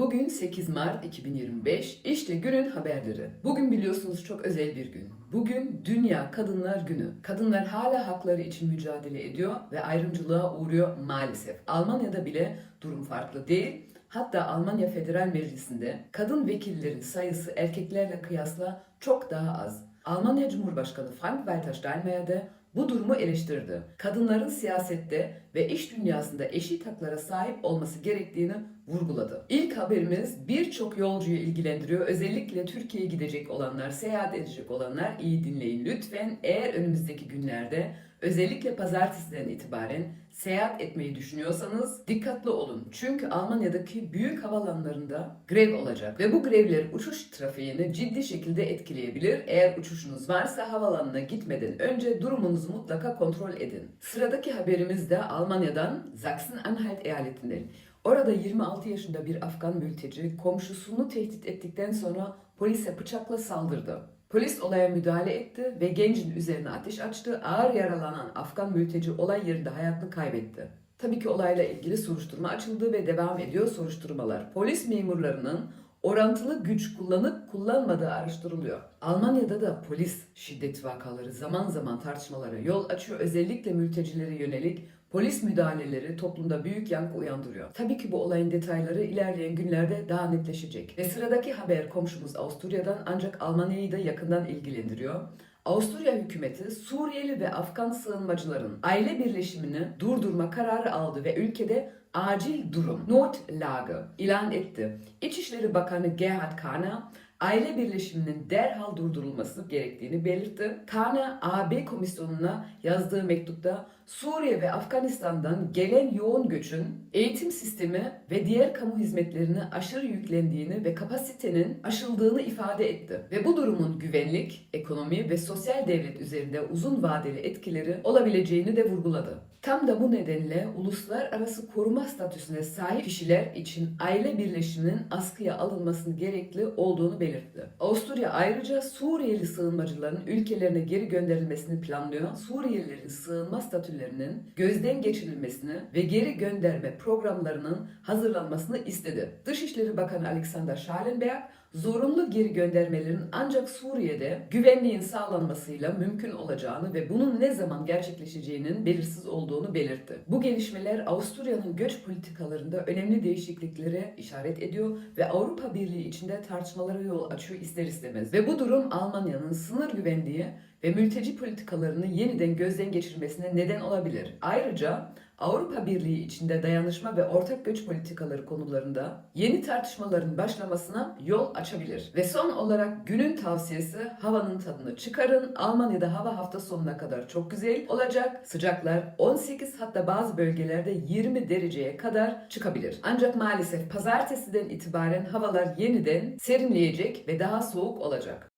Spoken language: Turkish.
Bugün 8 Mart 2025. İşte günün haberleri. Bugün biliyorsunuz çok özel bir gün. Bugün Dünya Kadınlar Günü. Kadınlar hala hakları için mücadele ediyor ve ayrımcılığa uğruyor maalesef. Almanya'da bile durum farklı değil. Hatta Almanya Federal Meclisi'nde kadın vekillerin sayısı erkeklerle kıyasla çok daha az. Almanya Cumhurbaşkanı Frank-Walter Steinmeier de bu durumu eleştirdi. Kadınların siyasette ve iş dünyasında eşit haklara sahip olması gerektiğini vurguladı. İlk haberimiz birçok yolcuyu ilgilendiriyor. Özellikle Türkiye'ye gidecek olanlar, seyahat edecek olanlar iyi dinleyin lütfen. Eğer önümüzdeki günlerde özellikle pazartesiden itibaren seyahat etmeyi düşünüyorsanız dikkatli olun. Çünkü Almanya'daki büyük havalanlarında grev olacak ve bu grevler uçuş trafiğini ciddi şekilde etkileyebilir. Eğer uçuşunuz varsa havalanına gitmeden önce durumunuzu mutlaka kontrol edin. Sıradaki haberimiz de Almanya'dan Sachsen-Anhalt eyaletinden. Orada 26 yaşında bir Afgan mülteci komşusunu tehdit ettikten sonra polise bıçakla saldırdı. Polis olaya müdahale etti ve gencin üzerine ateş açtı. Ağır yaralanan Afgan mülteci olay yerinde hayatını kaybetti. Tabii ki olayla ilgili soruşturma açıldı ve devam ediyor soruşturmalar. Polis memurlarının orantılı güç kullanıp kullanmadığı araştırılıyor. Almanya'da da polis şiddet vakaları zaman zaman tartışmalara yol açıyor. Özellikle mültecilere yönelik Polis müdahaleleri toplumda büyük yankı uyandırıyor. Tabii ki bu olayın detayları ilerleyen günlerde daha netleşecek. Ve sıradaki haber komşumuz Avusturya'dan ancak Almanya'yı da yakından ilgilendiriyor. Avusturya hükümeti Suriyeli ve Afgan sığınmacıların aile birleşimini durdurma kararı aldı ve ülkede acil durum, Notlage ilan etti. İçişleri Bakanı Gerhard Kahner aile birleşiminin derhal durdurulması gerektiğini belirtti. Kahner AB komisyonuna yazdığı mektupta Suriye ve Afganistan'dan gelen yoğun göçün eğitim sistemi ve diğer kamu hizmetlerine aşırı yüklendiğini ve kapasitenin aşıldığını ifade etti. Ve bu durumun güvenlik, ekonomi ve sosyal devlet üzerinde uzun vadeli etkileri olabileceğini de vurguladı. Tam da bu nedenle uluslararası koruma statüsüne sahip kişiler için aile birleşiminin askıya alınmasının gerekli olduğunu belirtti. Avusturya ayrıca Suriyeli sığınmacıların ülkelerine geri gönderilmesini planlıyor. Suriyelilerin sığınma statülerinin gözden geçirilmesini ve geri gönderme programlarının hazırlanmasını istedi. Dışişleri Bakanı Alexander Schallenberg zorunlu geri göndermelerin ancak Suriye'de güvenliğin sağlanmasıyla mümkün olacağını ve bunun ne zaman gerçekleşeceğinin belirsiz olduğunu belirtti. Bu gelişmeler Avusturya'nın göç politikalarında önemli değişikliklere işaret ediyor ve Avrupa Birliği içinde tartışmalara yol açıyor ister istemez. Ve bu durum Almanya'nın sınır güvenliği ve mülteci politikalarını yeniden gözden geçirmesine neden olabilir. Ayrıca Avrupa Birliği içinde dayanışma ve ortak göç politikaları konularında yeni tartışmaların başlamasına yol açabilir. Ve son olarak günün tavsiyesi havanın tadını çıkarın. Almanya'da hava hafta sonuna kadar çok güzel olacak. Sıcaklar 18 hatta bazı bölgelerde 20 dereceye kadar çıkabilir. Ancak maalesef pazartesiden itibaren havalar yeniden serinleyecek ve daha soğuk olacak.